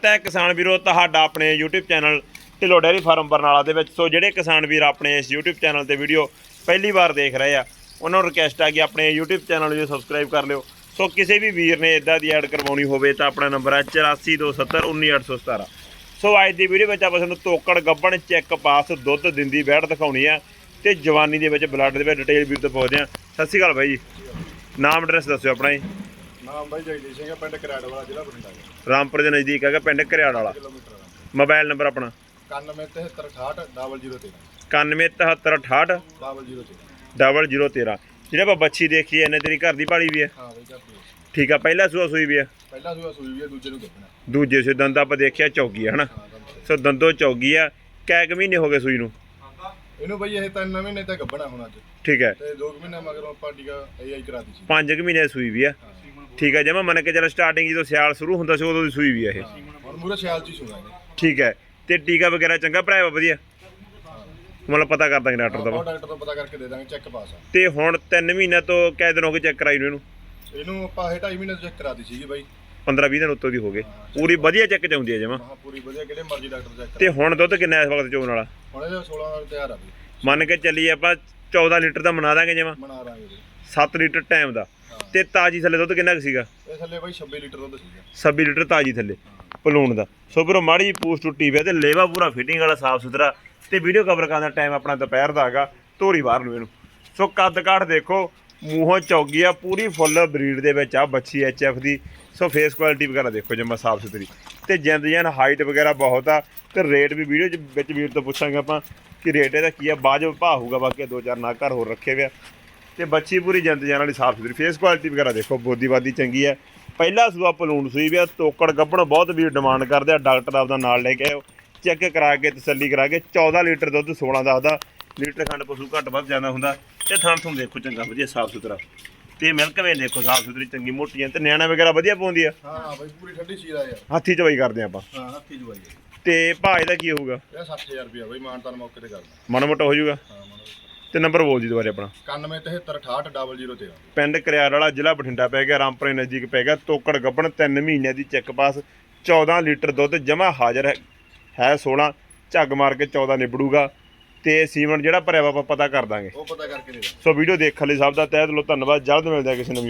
ਸਵਾਗਤ ਹੈ ਕਿਸਾਨ ਵੀਰੋ, ਤੁਹਾਡਾ ਆਪਣੇ YouTube channel Dhillon dairy farm Barnala ਦੇ ਵਿੱਚ। ਸੋ ਜਿਹੜੇ ਕਿਸਾਨ ਵੀਰ ਆਪਣੇ ਇਸ YouTube ਚੈਨਲ ਤੇ ਵੀਡੀਓ ਪਹਿਲੀ ਵਾਰ ਦੇਖ ਰਹੇ ਆ, ਉਹਨਾਂ ਨੂੰ ਰਿਕਵੈਸਟ ਆ ਕਿ ਆਪਣੇ YouTube ਚੈਨਲ ਨੂੰ ਸਬਸਕ੍ਰਾਈਬ ਕਰ ਲਿਓ। ਸੋ ਕਿਸੇ ਵੀ ਵੀਰ ਨੇ ਇਦਾਂ ਦੀ ਐਡ ਕਰਵਾਉਣੀ ਹੋਵੇ ਤਾਂ ਆਪਣਾ ਨੰਬਰ ਹੈ 8427191817 ਸੋ ਅੱਜ ਦੀ ਵੀਡੀਓ ਵਿੱਚ ਆਪਾਂ ਤੁਹਾਨੂੰ ਤੋਕੜ ਗੱਬਣ ਚੈੱਕ ਪਾਸ ਦੁੱਧ ਦਿੰਦੀ ਬੈੜ ਦਿਖਾਉਣੀ ਆ ਤੇ ਜਵਾਨੀ ਦੇ ਵਿੱਚ ਬਲੱਡ ਦੇ ਵਿੱਚ ਡਿਟੇਲ ਵੀਰ ਤੋਂ ਪੁੱਛਦੇ ਆ। ਸਤਿ ਸ਼੍ਰੀ ਅਕਾਲ ਬਾਈ ਜੀ। ਨਾਮ ਐਡਰੈਸ ਦੱਸਿਓ ਆਪਣਾ ਜੀ। ਨਾਮ ਬਾਈ ਜਗਦੀਸ਼ ਸਿੰਘ ਹੈ ਪਿੰਡ ਕਰਾੜ ਵਾਲਾ ਜ਼ਿਲ੍ਹਾ ਬਠਿੰਡਾ ਜੀ। ਰਾਮਪੁਰ ਦੇ ਨਜ਼ਦੀਕ ਹੈਗਾ ਪਿੰਡ ਘਰਿਆੜ ਵਾਲਾ। ਕਿਲੋਮੀਟਰ ਦਾ। ਮੋਬਾਈਲ ਨੰਬਰ ਆਪਣਾ? 9173680013 917368 0013 0013 ਜਿਹੜਾ ਆਪਾਂ ਬੱਚੀ ਦੇਖੀ ਐ ਇਹਨੇ ਤੇਰੀ ਘਰ ਦੀ ਭਾਲੀ ਵੀ ਹੈ। ਹਾਂ ਬਾਈ ਜੀ ਠੀਕ ਆ ਪਹਿਲਾ ਸੂਆ ਸੂਈ ਵੀ ਹੈ। ਪਹਿਲਾ ਸੂਆ ਸੂਈ ਵੀ ਹੈ ਦੂਜੇ ਨੂੰ ਦੱਬਣਾ ਦੂਜੇ ਸੇ ਦੰਦ ਆਪਾਂ ਦੇਖਿਆ ਚੌਗੀ ਹੈ ਹਨਾ? ਹਾਂ। ਸੋ ਦੰਦੋ ਚੌਗੀ ਆ। ਕੈ ਕੁ ਮਹੀਨੇ ਹੋ ਗਏ ਸੂਈ ਨੂੰ? ਇਹਨੂੰ ਬਾਈ ਇਹ ਤਿੰਨ ਮਹੀਨੇ ਤੱਕ ਗੱਬਣਾ ਹੁਣ ਅੱਜ। ਠੀਕ ਹੈ। ਤੇ 2 ਮਹੀਨੇ ਮਗਰੋਂ ਆਪਾਂ ਟੀਕਾ ਆਈ ਕਰਾਤੀ ਸੀ ਪੰਜ ਕੁ ਮਹੀਨੇ ਸੂਈ ਵੀ ਆ ਹਾਂ। ਠੀਕ ਹੈ ਜਮਾ ਮੰਨ ਕੇ ਚੱਲ ਸਟਾਰਟਿੰਗ ਜਦੋਂ ਸਿਆਲ ਸ਼ੁਰੂ ਹੁੰਦਾ ਸੀ ਉਦੋਂ ਦੀ ਸੂਈ ਵੀ ਆ ਇਹ। ਹੁਣ ਮੂਰੇ ਸਿਆਲ ਚ ਹੀ ਸੁਣਾਂਗੇ ਠੀਕ ਹੈ ਤੇ ਟੀਕਾ ਵਗੈਰਾ ਚੰਗਾ ਭਰਾਇਆ ਵਾ ਵਧੀਆ ਮਤਲਬ ਪਤਾ ਕਰ ਦਾਂਗੇ ਡਾਕਟਰ ਦਾ ਵਾ। ਡਾਕਟਰ ਤੋਂ ਪਤਾ ਕਰਕੇ ਦੇ ਦਾਂਗੇ ਚੈੱਕ ਪਾਸ ਆ। ਤੇ ਹੁਣ 3 ਮਹੀਨੇ ਤੋਂ ਕੈ ਦਿਨ ਹੋ ਗਏ ਚੈੱਕ ਕਰਾਈ ਨੂੰ ਇਹਨੂੰ? ਇਹਨੂੰ ਆਪਾਂ ਇਹ 2.5 ਮਹੀਨੇ ਚੈੱਕ ਕਰਾਤੀ ਸੀਗੀ ਬਾਈ। 15 20 ਦਿਨ ਉੱਤੋਂ ਦੀ ਹੋ ਗਏ। ਪੂਰੀ ਵਧੀਆ ਚੈੱਕ ਚ ਆਉਂਦੀ ਹੈ ਜਮਾ। ਮਹਾ ਪੂਰੀ ਵਧੀਆ ਕਿਹੜੇ ਮਰਜ਼ੀ ਡਾਕਟਰ ਚੈੱਕ ਤੇ ਹੁਣ ਦੁੱਧ ਕਿੰਨਾ ਇਸ ਵਕਤ ਚੋਣ ਵਾਲਾ? ਹੁਣ ਇਹਦੇ 16 ਨਾਲ ਤਿਆਰ ਆ ਬਈ। ਮੰਨ ਕੇ ਚੱਲੀਏ ਆਪਾਂ 14 ਲੀਟਰ ਦਾ ਮਨਾ ਦਾਂਗੇ ਜਿਵੇਂ। ਬਣਾ ਰਾਂਗੇ ਬਈ 7 ਲੀਟਰ ਟਾਈਮ ਦਾ। ਤੇ ਤਾਜੀ ਥੱਲੇ ਦੁੱਧ ਕਿੰਨਾ ਕੁ ਸੀਗਾ? ਇਹ ਥੱਲੇ ਬਾਈ 26 ਲੀਟਰ ਦੁੱਧ ਸੀਗਾ। 26 ਲੀਟਰ ਤਾਜੀ ਥੱਲੇ ਪਲੂਣ ਦਾ। ਸੋ ਵੀਰੋ ਮਾੜੀ ਜੀ ਪੂਛ ਟੁੱਟੀ ਵੀ ਆ ਤੇ ਲੇਵਾ ਪੂਰਾ ਫਿਟਿੰਗ ਵਾਲਾ ਸਾਫ਼ ਸੁਥਰਾ ਤੇ ਵੀਡੀਓ ਕਵਰ ਕਰਨ ਦਾ ਟਾਈਮ ਆਪਣਾ ਦੁਪਹਿਰ ਦਾ ਹੈਗਾ ਧੋਰੀ ਬਾਹਰ ਨੂੰ ਇਹਨੂੰ। ਸੋ ਕੱਦ ਕਾਠ ਦੇਖੋ ਮੂੰਹੋਂ ਚੌਗੀ ਆ ਪੂਰੀ ਫੁੱਲ ਬਰੀਡ ਦੇ ਵਿੱਚ ਆ ਬੱਚੀ ਐਚਐਫ ਦੀ। ਸੋ ਫੇਸ ਕੁਆਲਿਟੀ ਵਗੈਰਾ ਦੇਖੋ ਜਮਾ ਸਾਫ਼ ਸੁਥਰੀ। ਤੇ ਜਿੰਦ ਜਨ ਹਾਈਟ ਵਗੈਰਾ ਬਹੁਤ ਆ। ਤੇ ਰੇਟ ਵੀ ਵੀਡੀਓ ਚ ਵਿੱਚ ਵੀਰ ਤੋਂ ਪੁੱਛਾਂਗੇ ਆਪਾਂ ਕਿ ਰੇਟ ਇਹਦਾ ਕੀ ਆ। ਬਾਜਬ ਭਾਅ ਹੋਊਗਾ, ਬਾਕੀ ਦੋ ਚਾਰ ਨਾ ਘਰ ਹੋਰ ਰੱਖੇ ਵੇ ਆ। ਤੇ ਬੱਚੀ ਪੂਰੀ ਜਿੰਦ ਜਾਨ ਵਾਲੀ ਸਾਫ਼ ਸੁਥਰੀ। ਫੇਸ ਕੁਆਲਿਟੀ ਵਗੈਰਾ ਦੇਖੋ ਬੋਦੀਵਾਦੀ ਚੰਗੀ ਆ। ਪਹਿਲਾ ਸੂਆ ਪਲੂਣ ਸੂਈ ਵੀ ਆ। ਤੋਕੜ ਗੱਬਣ ਬਹੁਤ ਵੀਰ ਡਿਮਾਂਡ ਕਰਦੇ ਆ। ਡਾਕਟਰ ਆਪਦਾ ਨਾਲ ਲੈ ਕੇ ਆਓ ਚੈੱਕ ਕਰਾ ਕੇ ਤਸੱਲੀ ਕਰਾ ਕੇ। 14 ਲੀਟਰ ਦੁੱਧ 16 ਦੱਸਦਾ ਲੀਟਰ ਖੰਡ ਪਸ਼ੂ ਘੱਟ ਵੱਧ ਜਾਂਦਾ ਹੁੰਦਾ ਤੇ ਥਣ ਥਣ ਦੇਖੋ ਚੰਗਾ ਵਧੀਆ ਸਾਫ਼ ਸੁਥਰਾ। ਤੇ ਮਿਲਕ ਵੇ ਦੇਖੋ ਸਾਫ਼ ਸੁਥਰੀ ਚੰਗੀ ਮੋਟੀਆਂ ਤੇ ਨਿਆਣਾ ਵਗੈਰਾ ਵਧੀਆ ਪਾਉਂਦੀ ਆ। ਹਾਂ ਹਾਂ ਬਾਈ ਪੂਰੀ ਠੰਡੀ ਆ। ਯਾਰ ਹੱਥੀ ਚਵਾਈ ਕਰਦੇ ਆਪਾਂ। ਹਾਂ ਹੱਥੀ ਜਵਾਈ ਤੇ ਭਾਅ ਇਹਦਾ ਕੀ ਹੋਊਗਾ? ਇਹ 60000 ਰੁਪਇਆ ਬਾਈ ਮਾਨਤਾਨ ਮੌਕੇ ਤੇ ਕਰਦਾ। ਮਾੜਾ ਮੋਟਾ ਹੋ ਜਾਊਗਾ। ਹਾਂ ਮਾਨੋ ਤੇ ਨੰਬਰ ਬੋਲ ਜੀ ਦੁਬਾਰੇ ਆਪਣਾ। 9173680013 ਪਿੰਡ ਕਰਿਆੜ ਵਾਲਾ ਜ਼ਿਲ੍ਹਾ ਬਠਿੰਡਾ ਪੈ ਗਿਆ ਰਾਮਪੁਰੇ ਨਜ਼ਦੀਕ ਪੈ ਗਿਆ। ਤੋਕੜ ਗੱਬਣ 3 ਮਹੀਨਿਆਂ ਦੀ ਚੈੱਕ ਪਾਸ 14 ਲੀਟਰ ਦੁੱਧ ਜਮਾ ਹਾਜ਼ਰ ਹੈ ਹੈ 16 ਝੱਗ ਮਾਰ ਕੇ 14 ਨਿਬੜੂਗਾ। ਤੇ ਸੀਮਨ ਜਿਹੜਾ ਭਰਿਆ ਵਾ ਆਪਾਂ ਪਤਾ ਕਰ ਦਾਂਗੇ। ਉਹ ਪਤਾ ਕਰਕੇ ਦੇ ਦਾਂ ਸੋ ਵੀਡੀਓ ਦੇਖਣ ਲਈ ਸਭ ਦਾ ਤਹਿ ਦਿਲੋਂ ਧੰਨਵਾਦ। ਜਲਦ ਮਿਲਦੇ ਆ ਕਿਸੇ ਨਵੀਂ